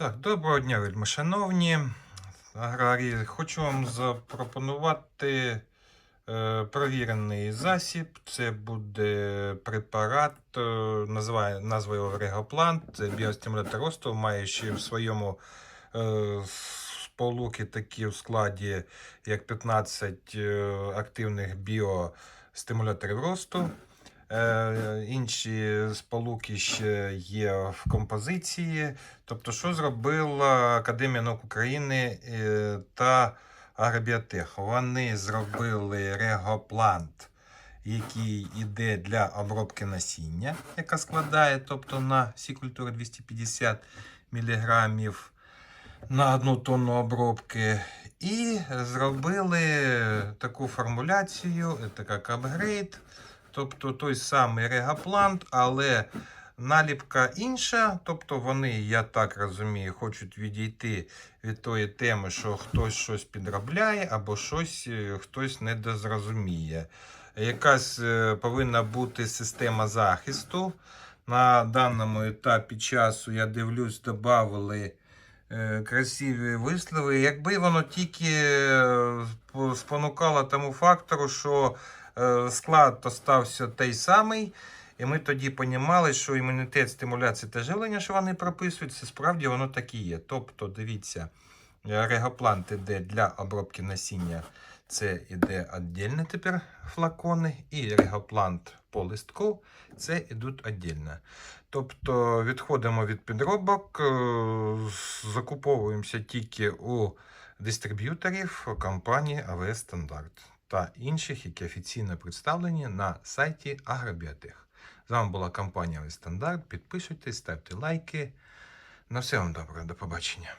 Так, доброго дня, вельми шановні аграрії. Хочу вам запропонувати е, провірений засіб. Це буде препарат, е, називає, назва його Регоплант. Це біостимулятор росту, ще в своєму е, сполуки такі в складі, як 15 е, активних біостимуляторів росту. Е, Інші сполуки ще є в композиції. Тобто, що зробила Академія наук України е, та Агробіотех? Вони зробили регоплант, який йде для обробки насіння, яка складає тобто, на всі культури 250 мг на одну тонну обробки. І зробили таку формуляцію, це як апгрейд. Тобто той самий регоплант, але наліпка інша. Тобто вони, я так розумію, хочуть відійти від тої теми, що хтось щось підробляє або щось е, хтось не дозрозуміє. Якась е, повинна бути система захисту. На даному етапі часу я дивлюсь, додали е, красиві вислови. Якби воно тільки спонукало тому фактору, що склад остався той самий, і ми тоді понімали, що імунітет, стимуляція та живлення, що вони прописують, це справді воно так і є. Тобто, дивіться, е, регоплант іде для обробки насіння. Це іде віддільно тепер флакони, і регоплант по листку це ідуть віддільно. Тобто відходимо від підробок, е, закуповуємося тільки у дистриб'юторів компанії АВС Стандарт та інших, які офіційно представлені на сайті Агробіотех. З вами була компанія АВС Стандарт. Підписуйтесь, ставте лайки. На все вам добре, до побачення.